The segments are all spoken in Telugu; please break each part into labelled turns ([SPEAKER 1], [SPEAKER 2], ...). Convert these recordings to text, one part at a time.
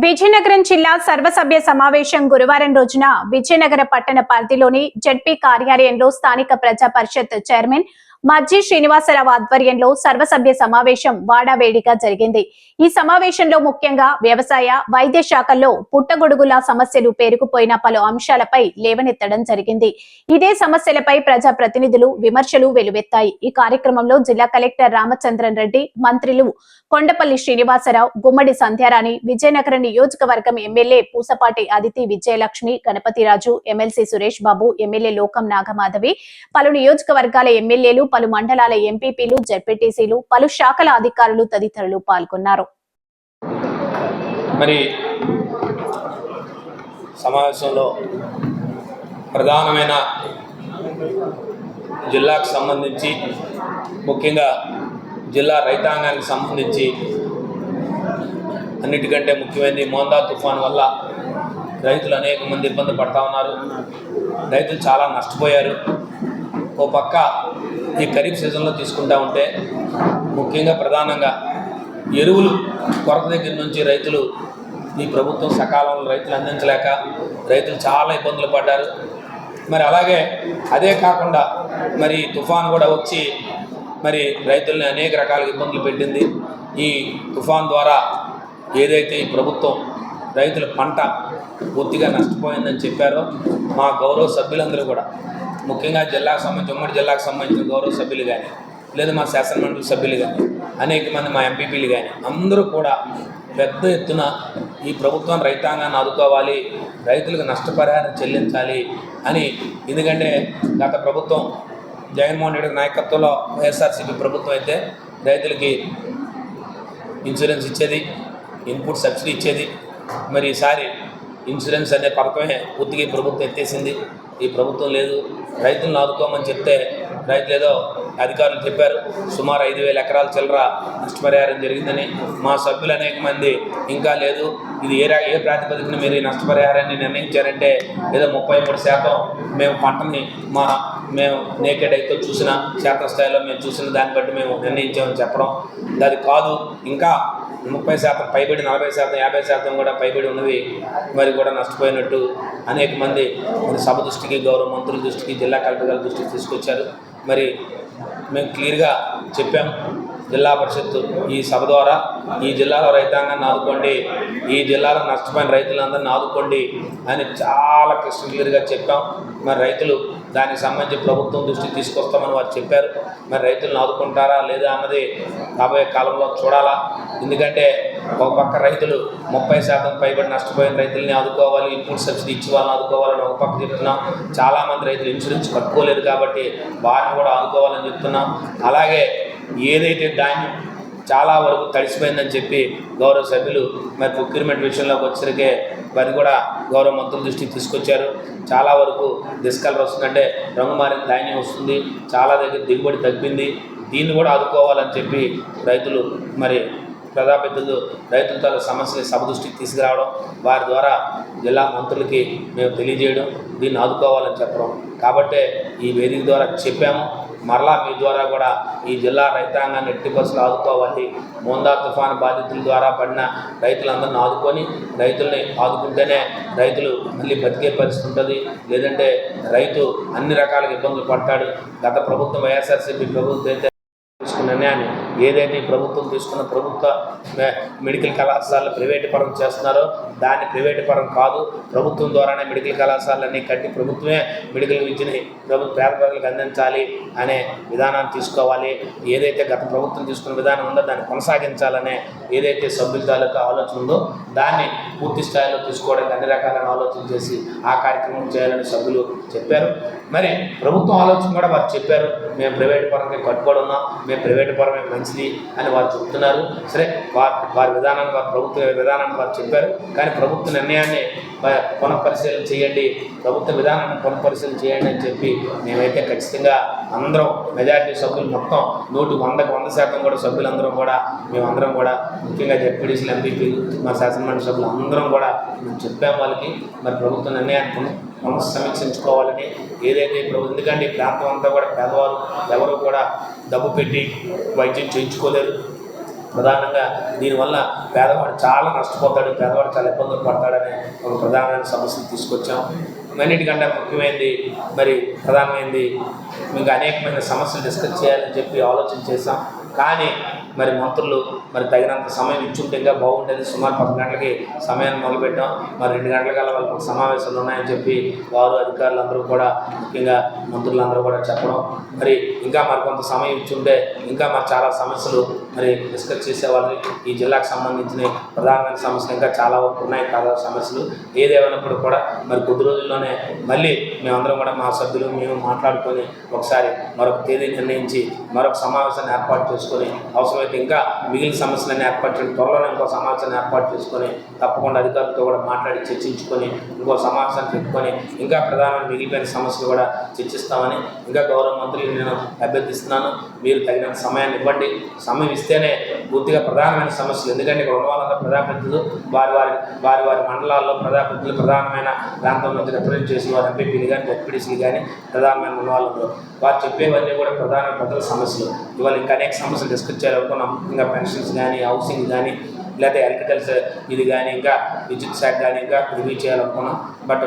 [SPEAKER 1] విజయనగరం జిల్లా సర్వసభ్య సమావేశం గురువారం రోజున విజయనగర పట్టణ పరిధిలోని జడ్పీ కార్యాలయంలో స్థానిక ప్రజా పరిషత్ చైర్మన్ మజ్జి శ్రీనివాసరావు ఆధ్వర్యంలో సర్వసభ్య సమావేశం వాడావేడిగా జరిగింది. ఈ సమావేశంలో ముఖ్యంగా వ్యవసాయ వైద్య శాఖల్లో పుట్టగొడుగుల సమస్యలు పేరుకుపోయిన పలు అంశాలపై లేవనెత్తడం జరిగింది. ఇదే సమస్యలపై ప్రజా ప్రతినిధులు విమర్శలు వెలువెత్తాయి. ఈ కార్యక్రమంలో జిల్లా కలెక్టర్ రామచంద్రన్ రెడ్డి మంత్రులు కొండపల్లి శ్రీనివాసరావు గుమ్మడి సంధ్యారాణి విజయనగరం నియోజకవర్గం MLA Pusapati Aditi Vijayalakshmi Ganapathiraju MLC Suresh Babu MLA Lokam Nagamadhavi పలు నియోజకవర్గాల ఎమ్మెల్యేలు పలు మండలాల ఎంపీపీలు జెడ్పీటీసీలు పలు శాఖల అధికారులు తదితరులు పాల్గొన్నారు.
[SPEAKER 2] మరి సమావేశంలో ప్రధానమైన జిల్లాకు సంబంధించి ముఖ్యంగా జిల్లా రైతాంగానికి సంబంధించి అన్నిటికంటే ముఖ్యమైనది మోందా తుఫాన్ వల్ల రైతులు అనేక మంది ఇబ్బంది పడతా ఉన్నారు. రైతులు చాలా నష్టపోయారు. ఓ పక్క ఈ ఖరీఫ్ సీజన్లో తీసుకుంటా ఉంటే ముఖ్యంగా ప్రధానంగా ఎరువులు కొరత దగ్గర నుంచి రైతులు ఈ ప్రభుత్వం సకాలంలో రైతులు అందించలేక రైతులు చాలా ఇబ్బందులు పడ్డారు. మరి అలాగే అదే కాకుండా మరి తుఫాన్ కూడా వచ్చి మరి రైతుల్ని అనేక రకాల ఇబ్బందులు పెట్టింది. ఈ తుఫాన్ ద్వారా ఏదైతే ఈ ప్రభుత్వం రైతుల పంట పూర్తిగా నష్టపోయిందని చెప్పారో మా గౌరవ సభ్యులందరూ కూడా ముఖ్యంగా జిల్లాకు సంబంధించి ఉమ్మడి జిల్లాకు సంబంధించిన గౌరవ సభ్యులు కానీ లేదా మా శాసనమండలి సభ్యులు కానీ అనేక మంది మా ఎంపీపీలు కానీ అందరూ కూడా పెద్ద ఎత్తున ఈ ప్రభుత్వం రైతాంగాన్ని ఆదుకోవాలి రైతులకు నష్టపరిహారం చెల్లించాలి అని. ఎందుకంటే గత ప్రభుత్వం జగన్మోహన్ రెడ్డి నాయకత్వంలో వైఎస్ఆర్సీపీ ప్రభుత్వం అయితే రైతులకి ఇన్సూరెన్స్ ఇచ్చేది ఇన్పుట్ సబ్సిడీ ఇచ్చేది. మరి ఈసారి ఇన్సూరెన్స్ అనే పథకమే పూర్తిగా ప్రభుత్వం ఎత్తేసింది. ఈ ప్రభుత్వం లేదు. రైతులను ఆదుకోమని చెప్తే రైతులు ఏదో అధికారులు చెప్పారు. సుమారు ఐదు వేల ఎకరాల చిల్లర నష్టపరిహారం జరిగిందని. మా సభ్యులు అనేక మంది ఇంకా లేదు. ఇది ఏ ఏ ప్రాతిపదికన మీరు ఈ నష్టపరిహారాన్ని నిర్ణయించారంటే ఏదో ముప్పై మూడు శాతం మేము పంటని మా మేము నేకెడ్ అయితే చూసిన స్థాయిలో మేము చూసిన దాన్ని బట్టి మేము నిర్ణయించామని చెప్పడం. అది కాదు. ఇంకా ముప్పై శాతం పైబడి నలభై శాతం యాభై శాతం కూడా పైబడి ఉన్నవి మరి కూడా నష్టపోయినట్టు అనేక మంది సభ దృష్టికి గౌరవ మంత్రుల దృష్టికి జిల్లా కలెక్టర్ గారి దృష్టికి తీసుకొచ్చారు. మరి మేము క్లియర్గా చెప్పాం జిల్లా పరిషత్ ఈ సభ ద్వారా ఈ జిల్లాలో రైతాంగాన్ని ఆదుకోండి ఈ జిల్లాలో నష్టపోయిన రైతులందరినీ ఆదుకోండి అని చాలా క్లియర్గా చెప్పాం. మరి రైతులు దానికి సంబంధించి ప్రభుత్వం దృష్టికి తీసుకొస్తామని వారు చెప్పారు. మరి రైతులను ఆదుకుంటారా లేదా అన్నది రాబోయే కాలంలో చూడాలా. ఎందుకంటే ఒక పక్క రైతులు ముప్పై శాతం పైబడి నష్టపోయిన రైతుల్ని ఆదుకోవాలి ఇన్పుట్ సబ్సిడీ ఇచ్చి వాళ్ళని ఆదుకోవాలని ఒక పక్క చెప్తున్నాం. చాలామంది రైతులు ఇన్సూరెన్స్ కట్టుకోలేదు కాబట్టి వారిని కూడా ఆదుకోవాలని చెప్తున్నాం. అలాగే ఏదైతే ధాన్యం చాలా వరకు తడిసిపోయిందని చెప్పి గౌరవ సభ్యులు మరి ప్రొక్యూర్మెంట్ విషయంలోకి వచ్చరికే వారి కూడా గౌరవ మంత్రుల దృష్టికి తీసుకొచ్చారు. చాలా వరకు డిస్కలర్ వస్తుందంటే రంగు మారిన ధాన్యం వస్తుంది. చాలా దగ్గర దిగుబడి తగ్గింది. దీన్ని కూడా ఆదుకోవాలని చెప్పి రైతులు మరి ప్రజాపెద్దలు రైతుల తాలూకు సమస్యని సభ దృష్టికి తీసుకురావడం వారి ద్వారా జిల్లా మంత్రులకి మేము తెలియజేయడం దీన్ని ఆదుకోవాలని చెప్పడం. కాబట్టే ఈ వేదిక ద్వారా చెప్పాము. మరలా మీ ద్వారా కూడా ఈ జిల్లా రైతాంగాన్ని ఎట్టి బస్సులు ఆదుకోవాలి. మోందా తుఫాను బాధితుల ద్వారా పడిన రైతులందరిని ఆదుకొని రైతుల్ని ఆదుకుంటేనే రైతులు మళ్ళీ బతికే పరిస్థితి ఉంటుంది. లేదంటే రైతు అన్ని రకాల ఇబ్బందులు పడతాడు. గత ప్రభుత్వం వైఎస్ఆర్సీపీ ప్రభుత్వం అయితే నిర్ణయాన్ని ఏదైతే ప్రభుత్వం తీసుకున్న ప్రభుత్వ మెడికల్ కళాశాలలు ప్రైవేటు పరం చేస్తున్నారో దాన్ని ప్రైవేటు పరం కాదు ప్రభుత్వం ద్వారానే మెడికల్ కళాశాలన్నీ కట్టి ప్రభుత్వమే మెడికల్ విద్యని ప్రభుత్వ పేద ప్రజలకు అందించాలి అనే విధానాన్ని తీసుకోవాలి. ఏదైతే గత ప్రభుత్వం తీసుకున్న విధానం ఉందో దాన్ని కొనసాగించాలనే ఏదైతే సభ్యుల తాలూకా ఆలోచన ఉందో దాన్ని పూర్తి స్థాయిలో తీసుకోవడానికి అన్ని రకాలైన ఆలోచన చేసి ఆ కార్యక్రమం చేయాలని సభ్యులు చెప్పారు. మరి ప్రభుత్వం ఆలోచన కూడా వారు చెప్పారు. మేము ప్రైవేట్ పరంగా కట్టుబడి ఉన్నాం. మేము ప్రైవేట్ పరమే మంచిది అని వారు చెప్తున్నారు. సరే వారి వారి విధానాన్ని వారి ప్రభుత్వ విధానాన్ని వారు చెప్పారు. కానీ ప్రభుత్వ నిర్ణయాన్ని ప- పునఃపరిశీలన చేయండి. ప్రభుత్వ విధానాన్ని పునఃపరిశీలన చేయండి అని చెప్పి మేమైతే ఖచ్చితంగా అందరం మెజారిటీ సభ్యులు మొత్తం నూటి వందకు వంద శాతం కూడా సభ్యులందరం కూడా మేమందరం కూడా ముఖ్యంగా జడ్పీడీసీలు ఎంపీపీ మా శాసనమండలి సభ్యులు అందరం కూడా మేము చెప్పాం వాళ్ళకి మరి ప్రభుత్వ నిర్ణయాన్ని పునః సమీక్షించుకోవాలని ఏదైతే ఇప్పుడు ఎందుకంటే ఈ ప్రాంతం అంతా కూడా పేదవారు కూడా డబ్బు పెట్టి వైద్యం చేయించుకోలేరు. ప్రధానంగా దీనివల్ల పేదవాడు చాలా నష్టపోతాడు పేదవాడు చాలా ఇబ్బందులు పడతాడనే ఒక ప్రధానమైన సమస్యను తీసుకొచ్చాం. అన్నిటికంటే ముఖ్యమైనది మరి ప్రధానమైనది ఇంకా అనేకమైన సమస్యలు డిస్కస్ చేయాలని చెప్పి ఆలోచన చేశాం. కానీ మరి మంత్రులు మరి తగినంత సమయం ఇచ్చుంటే ఇంకా బాగుండేది సుమారు పది గంటలకి సమయాన్ని మొదలుపెట్టాం. మరి రెండు గంటల కల్లా వాళ్ళకి సమావేశాలు ఉన్నాయని చెప్పి వారు అధికారులు అందరూ కూడా ముఖ్యంగా మంత్రులందరూ కూడా చెప్పడం. మరి ఇంకా మరి కొంత సమయం ఇచ్చుంటే ఇంకా మరి చాలా సమస్యలు మరి డిస్కస్ చేసేవాళ్ళు. ఈ జిల్లాకు సంబంధించిన ప్రధానమైన సమస్యలు ఇంకా చాలా వరకు ఉన్నాయి. కాదా సమస్యలు ఏదేమైనప్పుడు కూడా మరి కొద్ది రోజుల్లోనే మళ్ళీ మేమందరం కూడా మా సభ్యులు మేము మాట్లాడుకొని ఒకసారి మరొక తేదీ నిర్ణయించి మరొక సమావేశాన్ని ఏర్పాటు చేసుకొని అవసరమైతే ఇంకా మిగిలిన సమస్యలను ఏర్పాటు చేయడం. త్వరలోనే ఇంకో సమాచారం ఏర్పాటు చేసుకొని తప్పకుండా అధికారులతో కూడా మాట్లాడి చర్చించుకొని ఇంకో సమాచారం పెట్టుకొని ఇంకా ప్రధానమైన మిగిలిపోయిన సమస్యలు కూడా చర్చిస్తామని ఇంకా గౌరవ మంత్రులు నేను అభ్యర్థిస్తున్నాను. మీరు తగినంత సమయాన్ని ఇవ్వండి. సమయం ఇస్తేనే పూర్తిగా ప్రధానమైన సమస్యలు. ఎందుకంటే ఇక్కడ ఉన్న ప్రజాప్రతినిధులు. వారి వారి వారి వారి మండలాల్లో ప్రజాప్రతినిధులు ప్రధానమైన ప్రాంతం నుంచి రిప్రజెంట్ చేసిన వారు ఎంపీపీలు కానీ జడ్పీడీసీలు కానీ ప్రధానమైన ఉన్న వాళ్ళు వారు చెప్పేవన్నీ కూడా ప్రధాన ప్రజల సమస్యలు. ఇవాళ ఇంకా అనేక సమస్యలు డిస్కస్ చేయాలనుకున్నాం ఇంకా పెన్షన్స్ కానీ హౌసింగ్ కానీ లేకపోతే అగ్రికల్చర్ ఇది కానీ ఇంకా విద్యుత్ శాఖ కానీ ఇంకా రివ్యూ చేయాలనుకున్నాం. బట్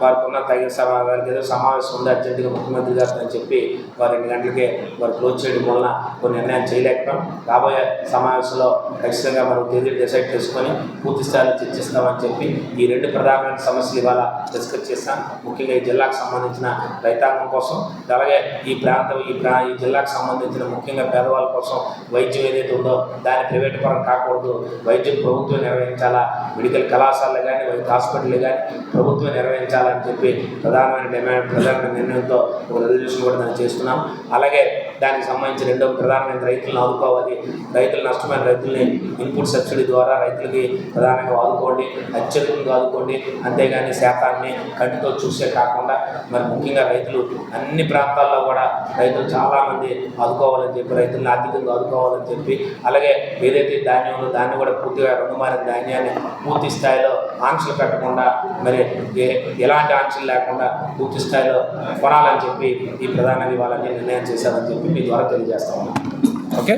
[SPEAKER 2] వారికి ఉన్న తగిన సమా వారికి ఏదో సమావేశం ఉంది అర్జెంటుగా ముఖ్యమంత్రి గారు అని చెప్పి వారు రెండు గంటలకే వారు క్లోజ్ చేయడం వలన కొన్ని నిర్ణయాలు చేయలేకపోయాం. రాబోయే సమావేశంలో ఖచ్చితంగా మనం తేదీ డిసైడ్ చేసుకొని పూర్తి స్థాయిలో చర్చిస్తామని చెప్పి ఈ రెండు ప్రధానమైన సమస్యలు ఇవాళ డిస్కస్ చేస్తాం ముఖ్యంగా ఈ జిల్లాకు సంబంధించిన రైతాంగం కోసం అలాగే ఈ ప్రాంతం ఈ ప్రా ఈ జిల్లాకు సంబంధించిన ముఖ్యంగా పేదవాళ్ళ కోసం వైద్యం ఏదైతే ఉందో దాని ప్రైవేట్ పరం కాకూడదు వైద్యం ప్రభుత్వం నిర్వహించాలా? మెడికల్ కళాశాలలు కానీ వైద్య హాస్పిటల్ కానీ ప్రభుత్వం నిర్వహించాలని చెప్పి ప్రధానమైన డిమాండ్ ప్రధాన నిర్ణయంతో ఒక రెజల్యూషన్ కూడా దాన్ని చేస్తున్నాం. అలాగే దానికి సంబంధించి రెండో ప్రధానమైన రైతులను ఆదుకోవాలి. రైతులు నష్టమైన రైతుల్ని ఇన్పుట్ సబ్సిడీ ద్వారా రైతులకి ప్రధానంగా ఆదుకోండి అత్యధికంగా ఆదుకోండి. అంతేగాని శాతాన్ని కంటితో చూసే కాకుండా మరి ముఖ్యంగా రైతులు అన్ని ప్రాంతాల్లో కూడా రైతులు చాలామంది ఆదుకోవాలని చెప్పి రైతులను ఆర్థికంగా ఆదుకోవాలని చెప్పి అలాగే ఏదైతే ధాన్యం ఉందో దాన్ని కూడా పూర్తిగా రుణమారిన ధాన్యాన్ని పూర్తి స్థాయిలో ఆంక్షలు పెట్టకుండా మరి ఏ- ఎలాంటి ఆంక్షలు లేకుండా పూర్తి స్థాయిలో కొనాలని చెప్పి ఈ ప్రధాని వాళ్ళని నిర్ణయం చేశారని చెప్పి మీ ద్వారా తెలియజేస్తా ఉన్నాను. ఓకే.